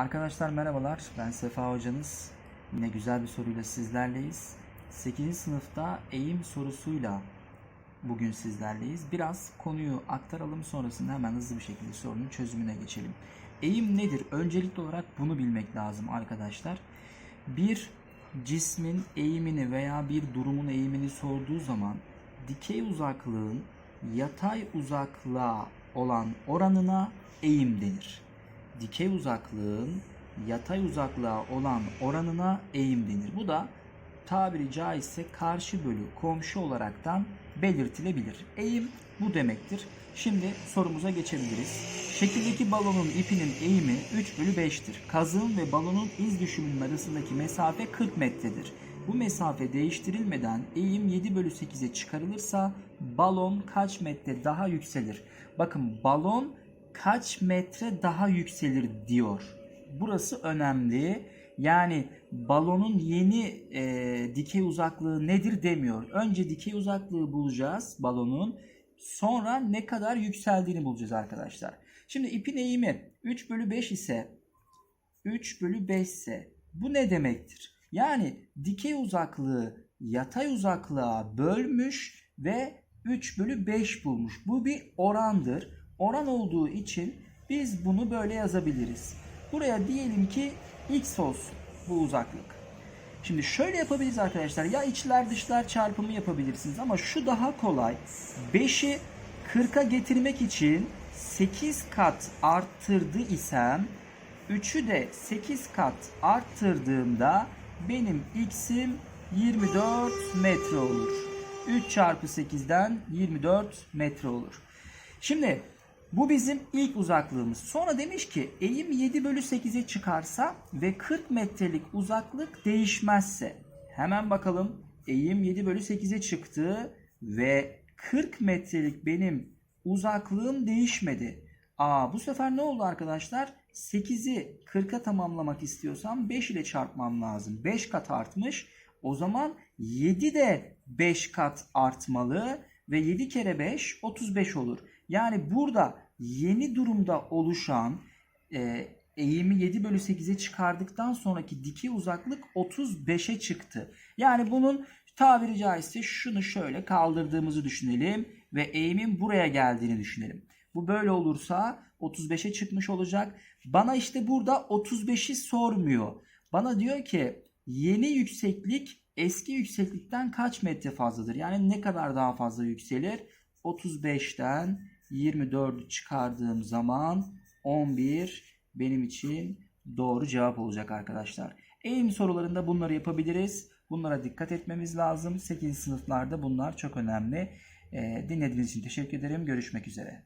Arkadaşlar merhabalar. Ben Sefa hocanız. Yine güzel bir soruyla sizlerleyiz. 8. sınıfta eğim sorusuyla bugün sizlerleyiz. Biraz konuyu aktaralım sonrasında hemen hızlı bir şekilde sorunun çözümüne geçelim. Eğim nedir? Öncelikli olarak bunu bilmek lazım arkadaşlar. Bir cismin eğimini veya bir durumun eğimini sorduğu zaman dikey uzaklığın yatay uzaklığa olan oranına eğim denir dikey uzaklığın yatay uzaklığa olan oranına eğim denir. Bu da tabiri caizse karşı bölü komşu olaraktan belirtilebilir. Eğim bu demektir. Şimdi sorumuza geçebiliriz. Şekildeki balonun ipinin eğimi 3 bölü 5'tir. Kazığın ve balonun iz düşümünün arasındaki mesafe 40 metredir. Bu mesafe değiştirilmeden eğim 7 bölü 8'e çıkarılırsa balon kaç metre daha yükselir? Bakın balon kaç metre daha yükselir diyor. Burası önemli. Yani balonun yeni e, dikey uzaklığı nedir demiyor. Önce dikey uzaklığı bulacağız balonun. Sonra ne kadar yükseldiğini bulacağız arkadaşlar. Şimdi ipin eğimi 3 bölü 5 ise 3 bölü 5 ise bu ne demektir? Yani dikey uzaklığı yatay uzaklığa bölmüş ve 3 bölü 5 bulmuş. Bu bir orandır oran olduğu için biz bunu böyle yazabiliriz. Buraya diyelim ki x olsun bu uzaklık. Şimdi şöyle yapabiliriz arkadaşlar. Ya içler dışlar çarpımı yapabilirsiniz ama şu daha kolay. 5'i 40'a getirmek için 8 kat arttırdı isem 3'ü de 8 kat arttırdığımda benim x'im 24 metre olur. 3 çarpı 8'den 24 metre olur. Şimdi bu bizim ilk uzaklığımız. Sonra demiş ki eğim 7 bölü 8'e çıkarsa ve 40 metrelik uzaklık değişmezse. Hemen bakalım eğim 7 bölü 8'e çıktı ve 40 metrelik benim uzaklığım değişmedi. Aa bu sefer ne oldu arkadaşlar? 8'i 40'a tamamlamak istiyorsam 5 ile çarpmam lazım. 5 kat artmış. O zaman 7 de 5 kat artmalı ve 7 kere 5 35 olur. Yani burada yeni durumda oluşan e, eğimi 7 bölü 8'e çıkardıktan sonraki dikey uzaklık 35'e çıktı. Yani bunun tabiri caizse şunu şöyle kaldırdığımızı düşünelim ve eğimin buraya geldiğini düşünelim. Bu böyle olursa 35'e çıkmış olacak. Bana işte burada 35'i sormuyor. Bana diyor ki yeni yükseklik eski yükseklikten kaç metre fazladır? Yani ne kadar daha fazla yükselir? 35'ten 24'ü çıkardığım zaman 11 benim için doğru cevap olacak arkadaşlar. Eğim sorularında bunları yapabiliriz. Bunlara dikkat etmemiz lazım. 8. sınıflarda bunlar çok önemli. Ee, dinlediğiniz için teşekkür ederim. Görüşmek üzere.